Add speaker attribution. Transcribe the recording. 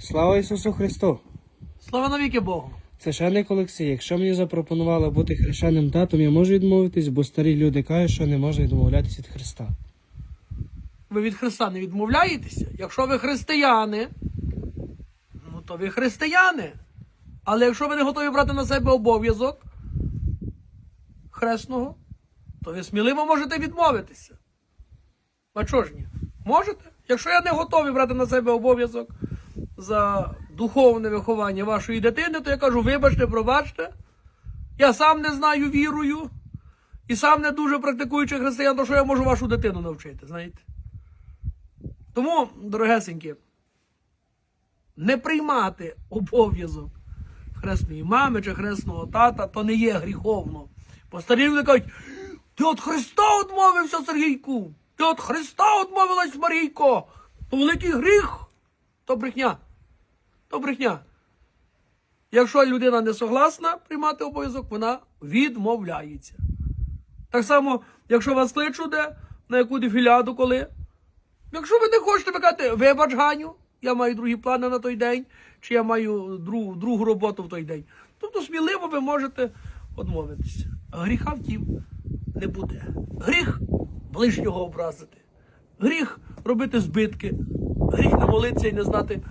Speaker 1: Слава Ісусу Христу!
Speaker 2: Слава навіки Богу!
Speaker 1: Священник Олексій, якщо мені запропонували бути хрещеним татом, я можу відмовитись, бо старі люди кажуть, що не можна відмовлятися від Христа.
Speaker 2: Ви від Христа не відмовляєтеся? Якщо ви християни, ну то ви християни. Але якщо ви не готові брати на себе обов'язок хресного, то ви сміливо можете відмовитися. А чого ж ні? Можете? Якщо я не готовий брати на себе обов'язок за духовне виховання вашої дитини, то я кажу, вибачте, пробачте. Я сам не знаю вірою і сам не дуже практикуючий християн, то що я можу вашу дитину навчити, знаєте? Тому, дорогесенькі, не приймати обов'язок хресної мами чи хресного тата, то не є гріховно. Бо старі люди кажуть, ти від Христа відмовився, Сергійку, ти від Христа відмовилась, Марійко, то великий гріх, то брехня. То брехня. Якщо людина не согласна приймати обов'язок, вона відмовляється. Так само, якщо вас кличуть де, на яку дефіляду, коли. Якщо ви не хочете, ви кажете, вибач Ганю, я маю другі плани на той день, чи я маю другу, другу роботу в той день. Тобто сміливо ви можете відмовитися. Гріха втім не буде. Гріх ближнього образити. Гріх робити збитки, гріх не молитися і не знати